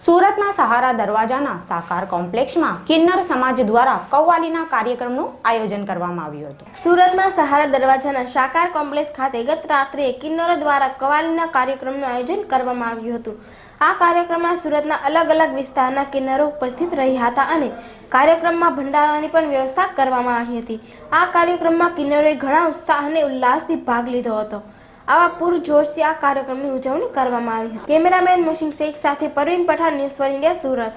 સુરતના સહારા દરવાજાના સાકાર કોમ્પ્લેક્ષમાં કિન્નર સમાજ દ્વારા કવ્વાલીના કાર્યક્રમનું આયોજન કરવામાં આવ્યું હતું. સુરતમાં સહારા દરવાજાના સાકાર કોમ્પ્લેક્સ ખાતે ગત રાત્રે કિન્નરો દ્વારા કવાલીના કાર્યક્રમનું આયોજન કરવામાં આવ્યું હતું. આ કાર્યક્રમમાં સુરતના અલગ અલગ વિસ્તારના કિન્નરો ઉપસ્થિત રહ્યા હતા અને કાર્યક્રમમાં ભંડારાની પણ વ્યવસ્થા કરવામાં આવી હતી. આ કાર્યક્રમમાં કિન્નરોએ ઘણા ઉત્સાહ અને ઉલ્લાસથી ભાગ લીધો હતો. આવા પૂરજોશથી આ કાર્યક્રમની ઉજવણી કરવામાં આવી હતી કેમેરામેન મોશિન શેખ સાથે Parveen Pathan news for India Surat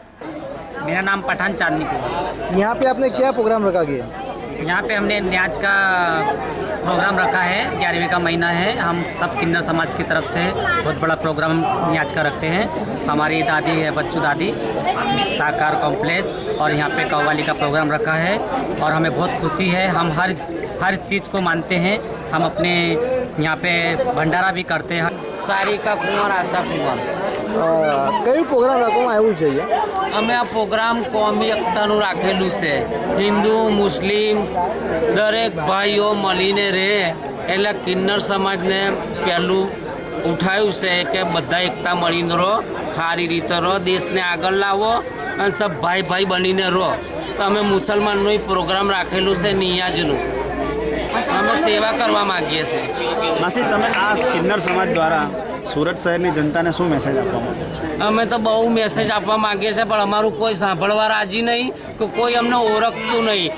मेरा नाम पठान चांदनी कुमार यहाँ पे आपने क्या प्रोग्राम रखा गया यहाँ पे हमने न्याज का प्रोग्राम रखा है, ग्यारहवीं का महीना है। हम सब किन्नर समाज की तरफ़ से बहुत बड़ा प्रोग्राम न्याज का रखते हैं। हमारी दादी है, बच्चू दादी, साकार कॉम्प्लेक्स और यहाँ पे कव्वाली का प्रोग्राम रखा है और हमें बहुत खुशी है। हम हर हर चीज़ को मानते हैं। हम अपने यहाँ पे भंडारा भी करते हैं। सारी का कुंवर, आशा कुंवर। કયું પ્રોગ્રામ રાખવામાં આવ્યું છે અમે આ પ્રોગ્રામ કોમી એકતાનું રાખેલું છે. હિન્દુ મુસ્લિમ દરેક ભાઈઓ મળીને રહે એટલે કિન્નર સમાજને પહેલું ઉઠાવ્યું છે કે બધા એકતા મળીને રહો સારી રીતે રહો દેશને આગળ લાવો અને સબ ભાઈ ભાઈ બનીને રહો. તો અમે મુસલમાનનું પ્રોગ્રામ રાખેલું છે નિયાજનું. અમે સેવા કરવા માગીએ છીએ. માસી તમે આ કિન્નર સમાજ દ્વારા સુરત શહેરની જનતાને શું મેસેજ આપવા માંગે અમે તો બહુ મેસેજ આપવા માંગીએ છીએ, પણ અમારું કોઈ સાંભળવા રાજી નહીં, કે કોઈ અમને ઓળખતું નહીં.